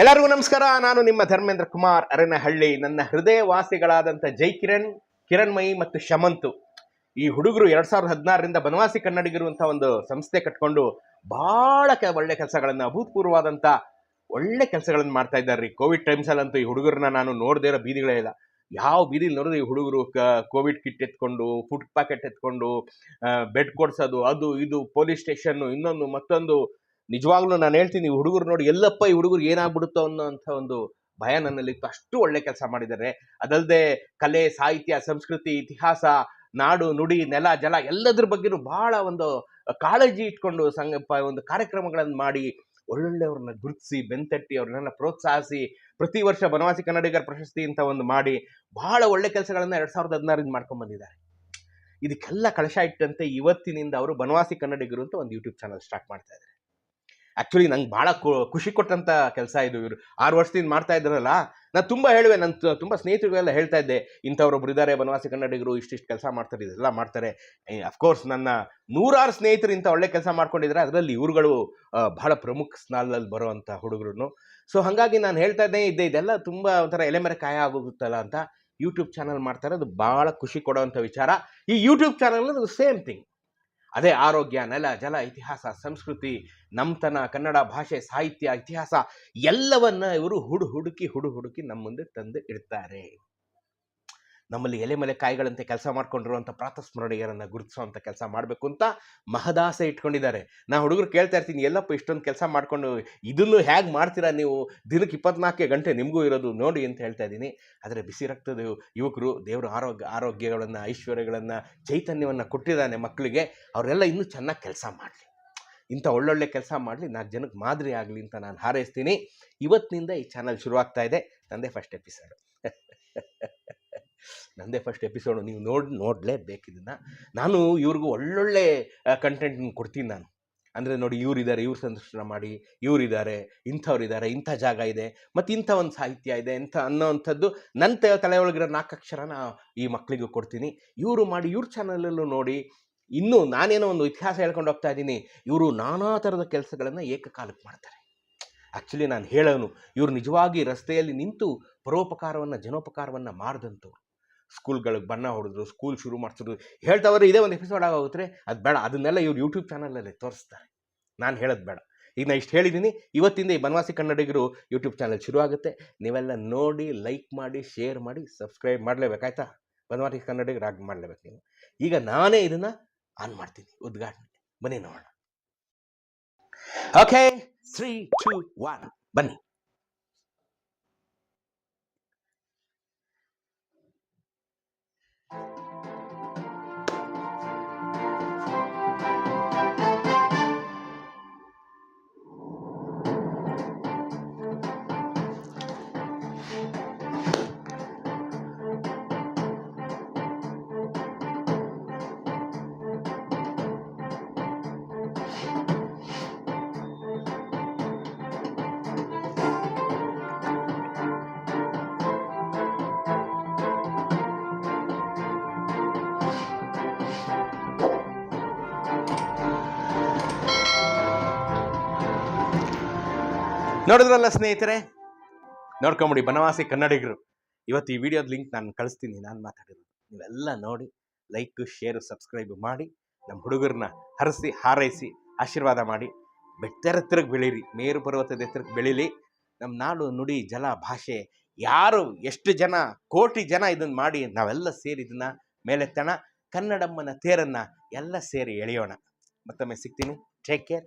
ಎಲ್ಲರಿಗೂ ನಮಸ್ಕಾರ. ನಾನು ನಿಮ್ಮ ಧರ್ಮೇಂದ್ರ ಕುಮಾರ್ ಅರನಹಳ್ಳಿ. ನನ್ನ ಹೃದಯ ವಾಸಿಗಳಾದಂಥ ಜೈ ಕಿರಣ್, ಕಿರಣ್ಮಯಿ ಮತ್ತು ಶಮಂತು. ಈ ಹುಡುಗರು ಎರಡ್ ಸಾವಿರದ ಹದಿನಾರರಿಂದ ಬನವಾಸಿ ಕನ್ನಡಿಗರು ಅಂತ ಒಂದು ಸಂಸ್ಥೆ ಕಟ್ಕೊಂಡು ಬಹಳ ಒಳ್ಳೆ ಕೆಲಸಗಳನ್ನ, ಅಭೂತಪೂರ್ವವಾದಂಥ ಒಳ್ಳೆ ಕೆಲಸಗಳನ್ನು ಮಾಡ್ತಾ ಇದ್ದಾರೆ ರೀ ಕೋವಿಡ್ ಟೈಮ್ಸಲ್ಲಂತೂ ಈ ಹುಡುಗರನ್ನ ನಾನು ನೋಡದೇ ಇರೋ ಬೀದಿಗಳೇ ಇಲ್ಲ. ಯಾವ ಬೀದಿಲಿ ನೋಡಿದ್ರೆ ಈ ಹುಡುಗರು ಕೋವಿಡ್ ಕಿಟ್ ಎತ್ಕೊಂಡು ಫುಡ್ ಪ್ಯಾಕೆಟ್ ಎತ್ಕೊಂಡು ಬೆಡ್ ಕೊಡ್ಸೋದು, ಅದು, ಇದು ಪೊಲೀಸ್ ಸ್ಟೇಷನ್ನು ಇನ್ನೊಂದು, ಮತ್ತೊಂದು ನಿಜವಾಗ್ಲೂ ನಾನು ಹೇಳ್ತೀನಿ ಹುಡುಗರು ನೋಡಿ ಎಲ್ಲಪ್ಪ ಈ ಹುಡುಗರು ಏನಾಗ್ಬಿಡುತ್ತೋ ಅನ್ನೋಂಥ ಒಂದು ಭಯ ನನ್ನಲ್ಲಿ ಅಷ್ಟು ಒಳ್ಳೆ ಕೆಲಸ ಮಾಡಿದ್ದಾರೆ. ಅದಲ್ಲದೆ ಕಲೆ, ಸಾಹಿತ್ಯ, ಸಂಸ್ಕೃತಿ, ಇತಿಹಾಸ, ನಾಡು, ನುಡಿ, ನೆಲ, ಜಲ ಎಲ್ಲದ್ರ ಬಗ್ಗೆನೂ ಬಹಳ ಒಂದು ಕಾಳಜಿ ಇಟ್ಕೊಂಡು ಸಂಘ ಒಂದು ಕಾರ್ಯಕ್ರಮಗಳನ್ನು ಮಾಡಿ ಒಳ್ಳೊಳ್ಳೆಯವ್ರನ್ನ ಗುರುತಿಸಿ, ಬೆಂತಟ್ಟಿ, ಅವ್ರನ್ನೆಲ್ಲ ಪ್ರೋತ್ಸಾಹಿಸಿ, ಪ್ರತಿ ವರ್ಷ ಬನವಾಸಿ ಕನ್ನಡಿಗರ ಪ್ರಶಸ್ತಿ ಅಂತ ಒಂದು ಮಾಡಿ ಬಹಳ ಒಳ್ಳೆ ಕೆಲಸಗಳನ್ನ ಎರಡ್ ಸಾವಿರದ ಹದಿನಾರಿಂದ ಮಾಡ್ಕೊಂಡ್ ಬಂದಿದ್ದಾರೆ. ಇದಕ್ಕೆಲ್ಲ ಕಳಶ ಇಟ್ಟಂತೆ ಇವತ್ತಿನಿಂದ ಅವರು ಬನವಾಸಿ ಕನ್ನಡಿಗರು ಅಂತ ಒಂದು ಯೂಟ್ಯೂಬ್ ಚಾನಲ್ ಸ್ಟಾರ್ಟ್ ಮಾಡ್ತಾ ಇದ್ದಾರೆ. ಆಕ್ಚುಲಿ ನಂಗೆ ಭಾಳ ಖುಷಿ ಕೊಟ್ಟಂಥ ಕೆಲಸ ಇದು ಇವರು. ಆರು ವರ್ಷದಿಂದ ಮಾಡ್ತಾ ಇದ್ರಲ್ಲ ನಾನು ತುಂಬ ಹೇಳುವೆ ನನ್ನ ತುಂಬ ಸ್ನೇಹಿತರು ಸ್ನೇಹಿತರಿಗೆಲ್ಲ ಹೇಳ್ತಾ ಇದ್ದೆ, ಇಂಥವ್ರೊಬ್ರು ಇದ್ದಾರೆ ಬನವಾಸಿ ಕನ್ನಡಿಗರು, ಇಷ್ಟಿಷ್ಟು ಕೆಲಸ ಮಾಡ್ತಾರೆ, ಇದೆಲ್ಲ ಮಾಡ್ತಾರೆ. ಅಫ್ಕೋರ್ಸ್ ನನ್ನ ನೂರಾರು ಸ್ನೇಹಿತರು ಇಂಥ ಒಳ್ಳೆ ಕೆಲಸ ಮಾಡ್ಕೊಂಡಿದ್ದಾರೆ, ಅದರಲ್ಲಿ ಇವ್ರುಗಳು ಭಾಳ ಪ್ರಮುಖ ಸ್ನಾಲಲ್ಲಿ ಬರುವಂಥ ಹುಡುಗರು ಸೊ ಹಾಗಾಗಿ ನಾನು ಹೇಳ್ತಾ ಇದ್ದೇನೆ ಇದ್ದೆ, ಇದೆಲ್ಲ ತುಂಬ ಒಂಥರ ಎಲೆಮರೆ ಕಾಯ ಆಗೋಗುತ್ತಲ್ಲ ಅಂತ ಯೂಟ್ಯೂಬ್ ಚಾನಲ್ ಮಾಡ್ತಾರೆ, ಅದು ಭಾಳ ಖುಷಿ ಕೊಡುವಂಥ ವಿಚಾರ. ಈ ಯೂಟ್ಯೂಬ್ ಚಾನಲ್ ಅದು ಸೇಮ್ ಥಿಂಗ್ ಅದೇ ಆರೋಗ್ಯ, ನೆಲ, ಜಲ, ಇತಿಹಾಸ, ಸಂಸ್ಕೃತಿ, ನಮ್ತನ, ಕನ್ನಡ ಭಾಷೆ, ಸಾಹಿತ್ಯ, ಇತಿಹಾಸ ಎಲ್ಲವನ್ನ ಇವರು ಹುಡು ಹುಡುಕಿ ಹುಡು ಹುಡುಕಿ ನಮ್ಮ ಮುಂದೆ ತಂದು ಇಡ್ತಾರೆ. ನಮ್ಮಲ್ಲಿ ಎಲೆ ಮಲೆ ಕಾಯಿಗಳಂತೆ ಕೆಲಸ ಮಾಡ್ಕೊಂಡಿರುವಂಥ ಪ್ರಾತಸ್ಮರಣೀಯರನ್ನು ಗುರುತಿಸುವಂಥ ಕೆಲಸ ಮಾಡಬೇಕು ಅಂತ ಮಹದಾಸೆ ಇಟ್ಕೊಂಡಿದ್ದಾರೆ. ನಾ ಹುಡುಗರು ಕೇಳ್ತಾ ಇರ್ತೀನಿ, ಎಲ್ಲಪ್ಪ ಇಷ್ಟೊಂದು ಕೆಲಸ ಮಾಡ್ಕೊಂಡು ಇದನ್ನು ಹೇಗೆ ಮಾಡ್ತೀರಾ ನೀವು? ದಿನಕ್ಕೆ ಇಪ್ಪತ್ನಾಲ್ಕು ಗಂಟೆ ನಿಮಗೂ ಇರೋದು ನೋಡಿ ಅಂತ ಹೇಳ್ತಾ ಇದ್ದೀನಿ. ಆದರೆ ಬಿಸಿ ರಕ್ತದ ಯುವಕರು ದೇವರ ಆರೋಗ್ಯ, ಆರೋಗ್ಯಗಳನ್ನು, ಐಶ್ವರ್ಯಗಳನ್ನು, ಚೈತನ್ಯವನ್ನು ಕೊಟ್ಟಿದ್ದಾನೆ ಮಕ್ಕಳಿಗೆ. ಅವರೆಲ್ಲ ಇನ್ನೂ ಚೆನ್ನಾಗಿ ಕೆಲಸ ಮಾಡಲಿ. ಇಂಥ ಒಳ್ಳೊಳ್ಳೆ ಕೆಲಸ ಮಾಡಲಿ, ನಾಲ್ಕು ಜನಕ್ಕೆ ಮಾದರಿ ಆಗಲಿ ಅಂತ ನಾನು ಹಾರೈಸ್ತೀನಿ. ಇವತ್ತಿನಿಂದ ಈ ಚಾನಲ್ ಶುರುವಾಗ್ತಾ ಇದೆ. ನಂದೇ ಫಸ್ಟ್ ಎಪಿಸೋಡ್ ನಂದೇ ಫಸ್ಟ್ ಎಪಿಸೋಡು ನೀವು ನೋಡಿ ನೋಡಲೇಬೇಕಿದ್ದನ್ನು ನಾನು ಇವ್ರಿಗೂ ಒಳ್ಳೊಳ್ಳೆ ಕಂಟೆಂಟ್ ಕೊಡ್ತೀನಿ ನಾನು. ಅಂದರೆ ನೋಡಿ ಇವರಿದ್ದಾರೆ, ಇವ್ರು ಸಂದರ್ಶನ ಮಾಡಿ, ಇವರಿದ್ದಾರೆ, ಇಂಥವ್ರಿದ್ದಾರೆ, ಇಂಥ ಜಾಗ ಇದೆ, ಮತ್ತು ಇಂಥ ಒಂದು ಸಾಹಿತ್ಯ ಇದೆ ಇಂಥ ಅನ್ನೋವಂಥದ್ದು ನನ್ನ ತಲೆ ಒಳಗಿರೋ ನಾಲ್ಕು ಅಕ್ಷರನ ಈ ಮಕ್ಕಳಿಗೂ ಕೊಡ್ತೀನಿ. ಇವರು ಮಾಡಿ, ಇವ್ರ ಚಾನಲಲ್ಲೂ ನೋಡಿ, ಇನ್ನೂ ನಾನೇನೋ ಒಂದು ಇತಿಹಾಸ ಹೇಳ್ಕೊಂಡು ಹೋಗ್ತಾ ಇದ್ದೀನಿ, ಇವರು ನಾನಾ ಥರದ ಕೆಲಸಗಳನ್ನು ಏಕಕಾಲಕ್ಕೆ ಮಾಡ್ತಾರೆ. ಆ್ಯಕ್ಚುಲಿ ನಾನು ಹೇಳೋನು, ಇವರು ನಿಜವಾಗಿ ರಸ್ತೆಯಲ್ಲಿ ನಿಂತು ಪರೋಪಕಾರವನ್ನು, ಜನೋಪಕಾರವನ್ನು ಮಾಡಿದಂಥವ್ರು. ಸ್ಕೂಲ್ಗಳಿಗೆ ಬಣ್ಣ ಹೊಡೆದ್ರು, ಸ್ಕೂಲ್ ಶುರು ಮಾಡಿಸಿದ್ರು. ಹೇಳ್ತಾವ್ರೆ ಇದೇ ಒಂದು ಎಪಿಸೋಡ್ ಆಗೋಗುತ್ತೆ ಅದು ಬೇಡ, ಅದನ್ನೆಲ್ಲ ಇವ್ರು ಯೂಟ್ಯೂಬ್ ಚಾನಲಲ್ಲಿ ತೋರಿಸ್ತಾರೆ. ನಾನು ಹೇಳೋದು ಬೇಡ. ಈಗ ನಾನು ಇಷ್ಟು ಹೇಳಿದ್ದೀನಿ ಇವತ್ತಿಂದ ಈ ಬನವಾಸಿ ಕನ್ನಡಿಗರು ಯೂಟ್ಯೂಬ್ ಚಾನಲ್ ಶುರು ಆಗುತ್ತೆ. ನೀವೆಲ್ಲ ನೋಡಿ ಲೈಕ್ ಮಾಡಿ ಶೇರ್ ಮಾಡಿ ಸಬ್ಸ್ಕ್ರೈಬ್ ಮಾಡಲೇಬೇಕಾಯ್ತಾ ಬನವಾಸಿ ಕನ್ನಡಿಗರು ಆಗಿ ಮಾಡಲೇಬೇಕು ನೀವು. ಈಗ ನಾನೇ ಇದನ್ನು ಆನ್ ಮಾಡ್ತೀನಿ, ಉದ್ಘಾಟನೆ. ಬನ್ನಿ ನೋಡೋಣ. ಓಕೆ ತ್ರೀ ಟೂ ಒನ್ ಬನ್ನಿ. ನೋಡಿದ್ರಲ್ಲ ಸ್ನೇಹಿತರೆ? ನೋಡ್ಕೊಂಬಿಡಿ, ಬನವಾಸಿ ಕನ್ನಡಿಗರು. ಇವತ್ತು ಈ ವಿಡಿಯೋದ ಲಿಂಕ್ ನಾನು ಕಳಿಸ್ತೀನಿ, ನಾನು ಮಾತಾಡಿರೋದು. ನೀವೆಲ್ಲ ನೋಡಿ, ಲೈಕ್, ಶೇರು, ಸಬ್ಸ್ಕ್ರೈಬ್ ಮಾಡಿ ನಮ್ಮ ಹುಡುಗರನ್ನ ಹರಿಸಿ, ಹಾರೈಸಿ, ಆಶೀರ್ವಾದ ಮಾಡಿ ಬೆಟ್ಟೆರೆತ್ತರಕ್ಕೆ ಬೆಳೀರಿ, ಮೇರು ಪರ್ವತದ ಎತ್ತರಕ್ಕೆ ಬೆಳೀಲಿ. ನಮ್ಮ ನಾಡು ನುಡಿ ಜಲ ಭಾಷೆ, ಯಾರು ಎಷ್ಟು ಜನ, ಕೋಟಿ ಜನ ಇದನ್ನು ಮಾಡಿ, ನಾವೆಲ್ಲ ಸೇರಿ ಇದನ್ನ ಮೇಲೆತ್ತೋಣ, ಕನ್ನಡಮ್ಮನ ತೇರನ್ನು ಎಲ್ಲ ಸೇರಿ ಎಳೆಯೋಣ. ಮತ್ತೊಮ್ಮೆ ಸಿಗ್ತೀನಿ. Take care